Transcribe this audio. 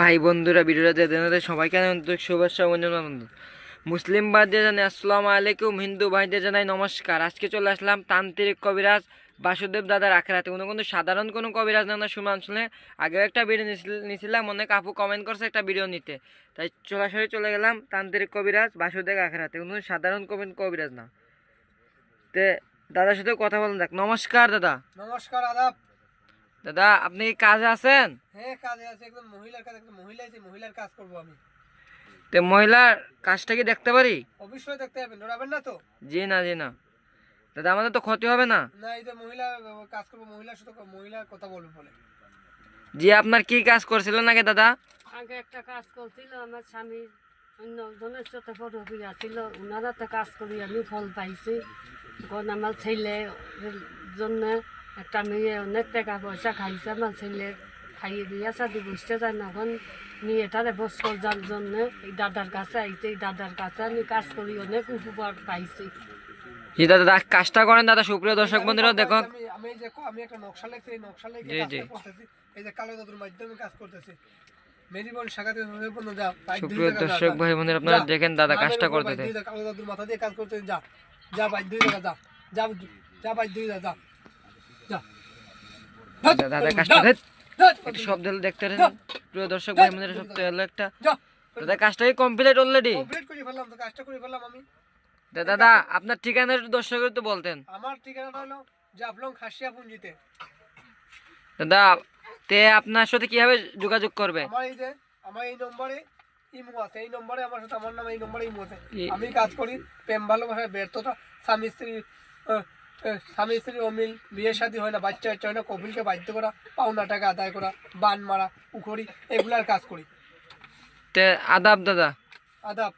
ভাই বন্ধুরা ভিডিওটা দেখতে সবাইকে আন্তরিক শুভেচ্ছা অভিনন্দন। মুসলিম ভাইদের জানাই আসসালামু আলাইকুম, হিন্দু ভাইদের জানাই নমস্কার। আজকে চলে আসলাম তান্ত্রিক কবিরাজ বাসুদেব দাদার আখড়াতে কোনো কিন্তু সাধারণ কোনো কবিরাজ না শুনলাম শুনে আগে একটা ভিডিও নিয়েছিলাম অনেক আপু কমেন্ট করছে একটা ভিডিও নিতে। তাই সরাসরি চলে গেলাম তান্ত্রিক কবিরাজ বাসুদেব আখড়াতে কোনো সাধারণ কবি কবিরাজ না। তে দাদার সাথে কথা বলুন দেখ নমস্কার দাদা। নমস্কার, আদাব। দাদা আপনি কাজে আছেন? হ্যাঁ কাজে আছে। একদম মহিলার কাজ একদম মহিলা আছে মহিলার কাজ করব আমি। তে মহিলার কাজটা কি দেখতে পারি? অবশ্যই দেখতে ডরাবেন না তো? জি না জি না। দাদা আমাদের তো ক্ষতি হবে না। না এই যে মহিলা কাজ করব মহিলার সাথে মহিলার কথা বলব বলে। জি আপনার কি কাজ করছিলেন নাকি দাদা? আগে একটা কাজ করছিল আমার স্বামী অন্য জনের সাথে ফটো বিয়া ছিল ওনারা তো কাজ করি আমি ফল পাইছি। এখন আমার ছেলে জন্য একটা মেয়ে অনেক টাকা পয়সা খাইছে আমার খাইয়ে বিয়া শাদি বুঝতে চায় না এখন মেয়েটারে বস যার জন্য এই দাদার কাছে আইছে এই দাদার কাছে আমি কাজ করি অনেক উপকার পাইছি জি দাদা কাজটা করেন দাদা সুপ্রিয় দর্শক বন্ধুরা দেখো আমি যে আমি একটা নকশা লিখছি এই নকশা লিখে জি, জি। এই যে কালো দাদুর মাধ্যমে কাজ করতেছি মেরিবল শাখাতে হয়ে পর্যন্ত যা সুপ্রিয় দর্শক ভাই বোনেরা আপনারা দেখেন দাদা কাজটা করতেছে কালো দাদুর মাথা দিয়ে কাজ করতে যা যা বাইক দুই জায়গা যা যা যা বাইক দুই যা যা দাদা দাদা কাজটা দেখ একটু শব্দ দেখতে প্রিয় দর্শক ভাই সব হলো একটা। দাদা কমপ্লিট অলরেডি কমপ্লিট করে ফেললাম তো কাজটা করে ফেললাম আমি। দাদা আপনার ঠিকানা একটু দর্শকের তো বলতেন। আমার ঠিকানাটা হলো জাফলং দাদা তে আপনার সাথে কীভাবে যোগাযোগ করবে? আমার এই যে আমার এই নম্বরে ইমো আছে। এই নম্বরে আমার সাথে আমার নাম এই নম্বরে ইমো আছে। আমি কাজ করি প্রেম ভালোবাসার ব্যর্থতা স্বামী স্ত্রী স্বামী স্ত্রী অমিল বিয়ে শাদী হয় না বাচ্চা বাচ্চা হয় না কপিলকে বাধ্য করা পাওনা টাকা আদায় করা বান মারা উখড়ি এগুলার কাজ করি। আদাব দাদা। আদাব।